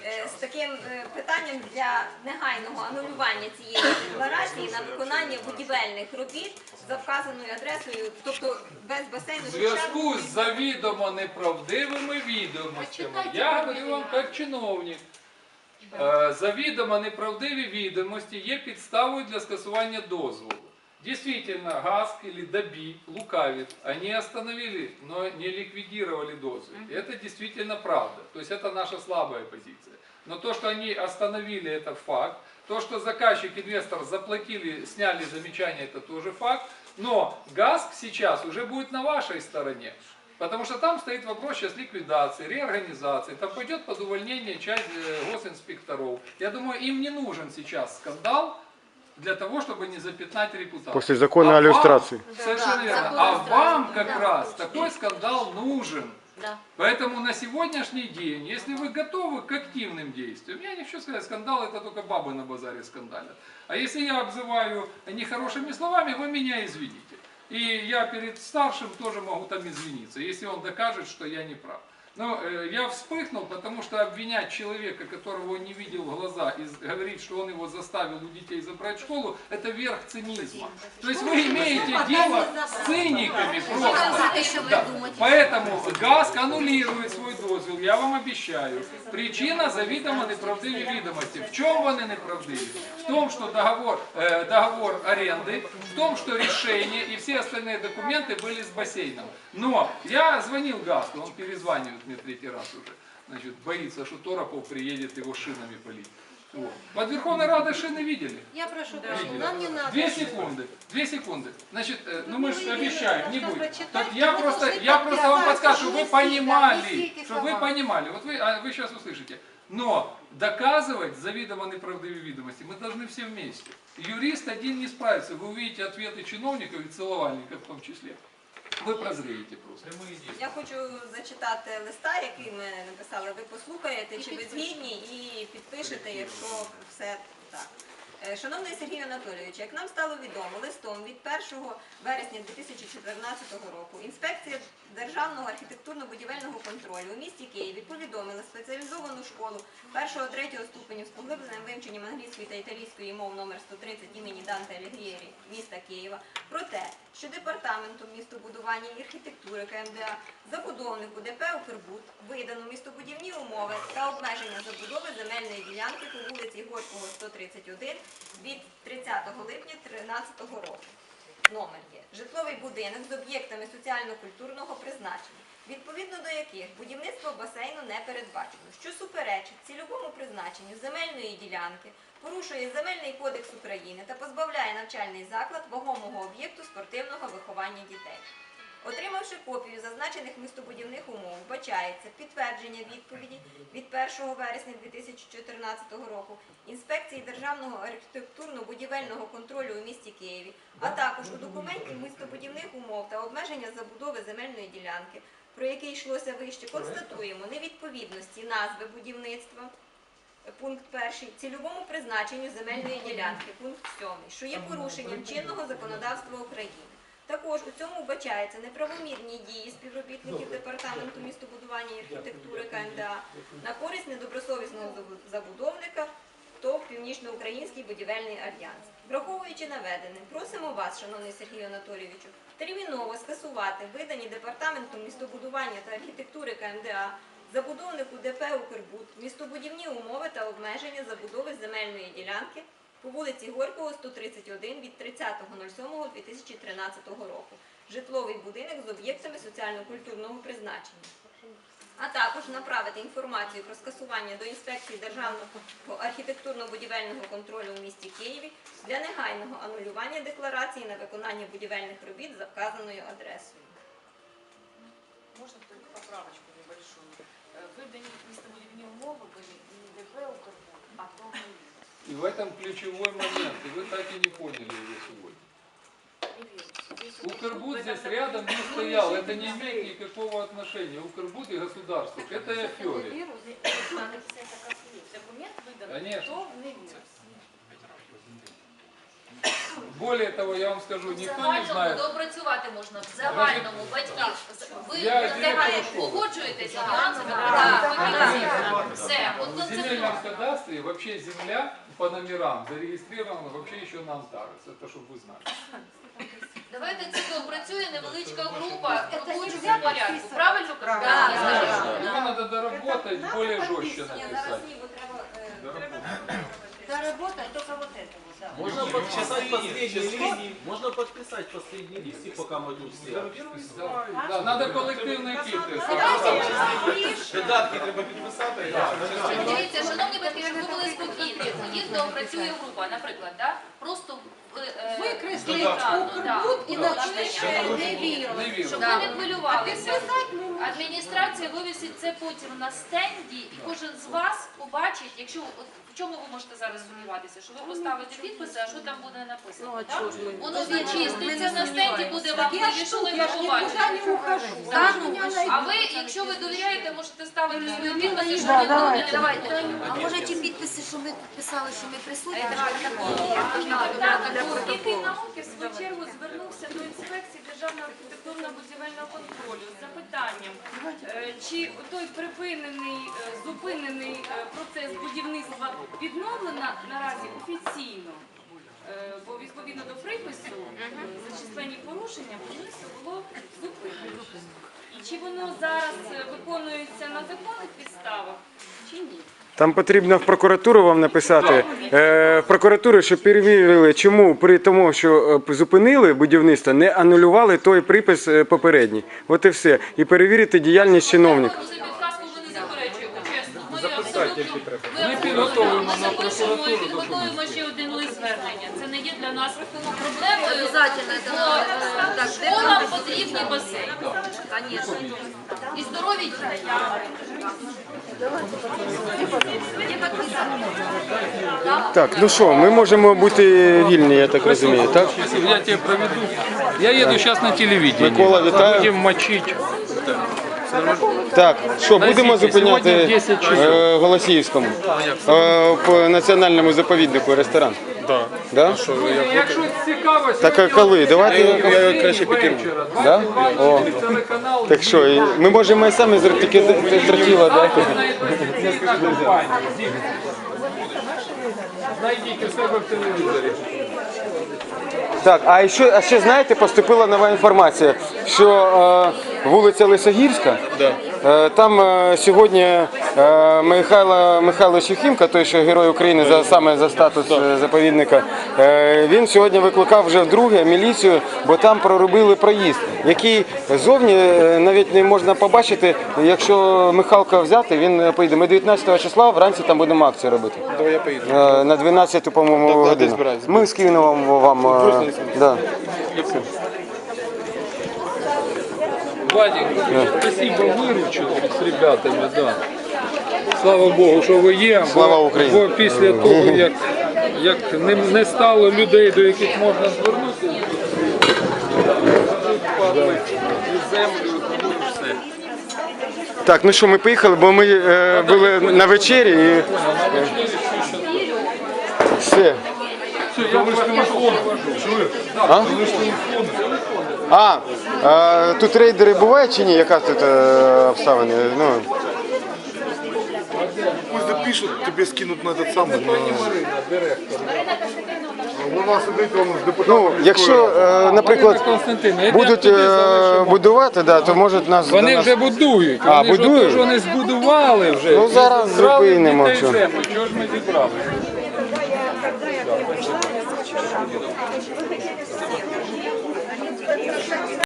е, з таким е, питанням для негайного анулювання цієї декларації на виконання будівельних робіт за вказаною адресою, тобто без басейну В зв'язку з завідомо неправдивими відомостями, я говорю вам як чиновник, е, завідомо неправдиві відомості є підставою для скасування дозволу. Действительно, ГАСК или ДАБИ лукавит. Они остановили, но не ликвидировали. И Это действительно правда. То есть это наша слабая позиция. Но то, что они остановили, это факт. То, что заказчик, инвестор заплатили, сняли замечание, это тоже факт. Но ГАСК сейчас уже будет на вашей стороне. Потому что там стоит вопрос сейчас ликвидации, реорганизации. Там пойдет под увольнение часть э, госинспекторов. Я думаю, им не нужен сейчас скандал для того, чтобы не запятнать репутацию. После закона А о вам- иллюстрации. Совершенно Да, верно. закон А вам как да. раз такой скандал нужен. Да. Поэтому на сегодняшний день, если вы готовы к активным действиям, я не хочу сказать, скандал это только бабы на базаре скандалят. А если я обзываю нехорошими словами, вы меня извините. И я перед старшим тоже могу там извиниться, если он докажет, что я не прав. Но э, я вспыхнул, потому что обвинять человека, которого он не видел в глаза, и с- говорить, что он его заставил у детей забрать в школу, это верх цинизма. То есть вы имеете дело с циниками просто. Да. Поэтому ГАСК аннулирует свой дозвіл, я вам обещаю. Причина завідомо неправдиві відомості. В чому вони неправдиві? В том, что договор, э, договор аренды, в том, что решение и все остальные документы были с бассейном. Но я звонил ГАСКу, он перезванивает мне третий раз уже. Значит, боится, что Торопов приедет его шинами полить. Вот. Под Верховной Радой шины видели? Я прошу Видели? прощения, нам не надо. Две секунды, две секунды. Значит, э, ну мы же обещаем, не Нужно будет. Так я вы просто, я просто вам подскажу, чтобы вы не не понимали, чтобы вы понимали. Вот вы, а вы сейчас услышите. Но доказывать заведомо неправдивые видимости мы должны все вместе. Юрист один не справится. Вы увидите ответы чиновников и целовальников в том числе. Вы прозрієте просто. Я хочу зачитати листа, який ми написали. Ви послухаєте, чи ви згідні і підпишете, якщо все так. Е, Шановний Сергій Анатолійович, як нам стало відомо, листом від 1 вересня 2014 року інспекція Державного архітектурно-будівельного контролю у місті Києві повідомила спеціалізовану школу 1-3 ступенів з поглибленим вивченням англійської та італійської мов номер 130 імені Данте Алігрієрі міста Києва про те, що департаментом містобудування і архітектури КМДА забудовнику ДП «Укрбуд» видано містобудівні умови та обмеження забудови земельної ділянки по вулиці Горького 131 від 30 липня 2013 року. Номер є житловий будинок з об'єктами соціально-культурного призначення, відповідно до яких будівництво басейну не передбачено, що суперечить цільовому призначенню земельної ділянки, порушує Земельний кодекс України та позбавляє навчальний заклад вагомого об'єкту спортивного виховання дітей. Отримавши копію зазначених містобудівних умов, вбачається підтвердження відповіді від 1 вересня 2014 року інспекції Державного архітектурно-будівельного контролю у місті Києві, а також у документі містобудівних умов та обмеження забудови земельної ділянки, про яке йшлося вище, констатуємо невідповідності назви будівництва. Пункт перший цільовому призначенню земельної ділянки, пункт 7, що є порушенням чинного законодавства України. Також у цьому вбачаються неправомірні дії співробітників департаменту містобудування і архітектури КМДА на користь недобросовісного забудовника ТОВ Північноукраїнський будівельний альянс. Враховуючи наведене, просимо вас, шановний Сергію Анатолійовичу, терміново скасувати видані департаментом містобудування та архітектури КМДА забудовнику ДП «Укрбуд» містобудівні умови та обмеження забудови земельної ділянки по вулиці Горького, 131 від 30.07.2013 року. Житловий будинок з об'єктами соціально-культурного призначення. А також направити інформацію про скасування до інспекції Державного архітектурно-будівельного контролю у місті Києві для негайного анулювання декларації на виконання будівельних робіт за вказаною адресою. Можно только поправочку небольшую. Э, Выданы местобудивные умовы были не ДП «Укрбуд», а то И в этом ключевой момент. И вы так и не поняли его сегодня. Укрбуд здесь рядом не стоял. Это не имеет никакого отношения. Укрбуд и государство. Это афере. Надо писать так, как есть. Документ выдан, Конечно. то не вірус. Более того, я вам скажу, В никто не загальному знает. доопрацювати можна в загальному батьків. Ви Я загально директор школи. погоджуєтеся з нюансами так, все. От В концептуально. земельном кадастре вообще земля по номерам зарегистрирована вообще еще на Антарес. Это чтобы вы знали. Давайте це доопрацює невеличка група в робочому порядку. Правильно кажу? Я скажу. Его надо доработать, более жестче Ні, зараз написать. ні, бо треба е, Доработать. Доработать только вот это вот, да. Можно подписать последний лист. Можно подписать последний лист, и пока мы тут все. Да, надо коллективный підпис. Видатки треба підписати. Дивіться, шановні батьки, щоб ви були спокійні. Їх доопрацює група, наприклад, да? просто е, Викреслить Укрбуд і да, напиши не віру. Щоб ви не хвилювалися. Адміністрація вивісить це потім на стенді, і кожен з вас побачить, якщо от в чому ви можете зараз сумніватися, що ви поставите підписи, а що там буде написано. так? Воно зачиститься на стенді, буде вам Так я ж тут, я ви побачите. не ухожу. Так, А ви, якщо ви довіряєте, можете ставити свої підписи, що Да, не давай. буде. А може ті підписи, що ми підписали, що ми присутні, Який науки в свою чергу звернувся до інспекції Державного архітектурно-будівельного контролю з запитанням, чи той припинений, е, зупинений е, процес будівництва відновлено наразі офіційно. Е, Бо відповідно до припису е, за численні порушення будівництво було зупинено. І чи воно зараз е, виконується на законних підставах, чи ні? Там потрібно в прокуратуру вам написати, е, в прокуратуру, щоб перевірили, чому при тому, що е, зупинили будівництво, не анулювали той припис е, попередній. От і все. І перевірити діяльність чиновника. За підказку ми не заперечуємо, чесно. Ми абсолютно... Ми підготовимо на прокуратуру підготуємо ще один лист звернення. Це не є для нас проблемою. Бо школам потрібні басейни. Конечно. І здорові діти. Так, ну що, ми можемо бути вільні, я так розумію, так? Я тебе проведу. Я еду сейчас на телевидение. Микола, вітаю. Будем мочить. Так, що, будемо зупиняти сьогодні в 10 часов. е, Голосіївському? Е, в національному заповіднику ресторан? Так. Да? Якщо цікаво, Так, а коли? Давайте я краще підірву. Да? О. Так що, і ми можемо і самі зробити тільки тротіла, да? Знайдіть у себе в телевізорі. Так, а ще, а ще знаєте, поступила нова інформація, що е, вулиця Лисогірська, е, там е, сьогодні е, Михайло Михайлович Юхімка, той, що герой України за саме за статус е, заповідника, е, він сьогодні викликав вже вдруге міліцію, бо там проробили проїзд, який зовні е, навіть не можна побачити. Якщо Михалка взяти, він е, поїде. Ми 19 числа вранці там будемо акцію робити. Давай я поїду. Е, На 12 по-моєму годину. Ми скинемо вам. е, Да. Вадик, спасибо, виручили з ребятами, да. Слава Богу, що ви є. бо- Слава Україні. Бо після того, як, як не, не стало людей, до яких можна звернутися, і землю, і все. Так, ну що, ми поїхали, бо ми е, були на вечері і. Все. Все, я ваш телефон. А? А, а, тут рейдери бувають чи ні? Яка тут е, обставина? Ну, Пусть запишут, тебе скинут на этот самый. На... Вона сидить, он з депутатом. ну якщо, е, наприклад, Константин, будуть е, будувати, да, то можуть нас. до Вони нас- вже будують. А, вони ж будують? отож вони збудували вже. Ну, зараз Зібрали зупинимо, дітей що. землю. Чого ж ми зібрали?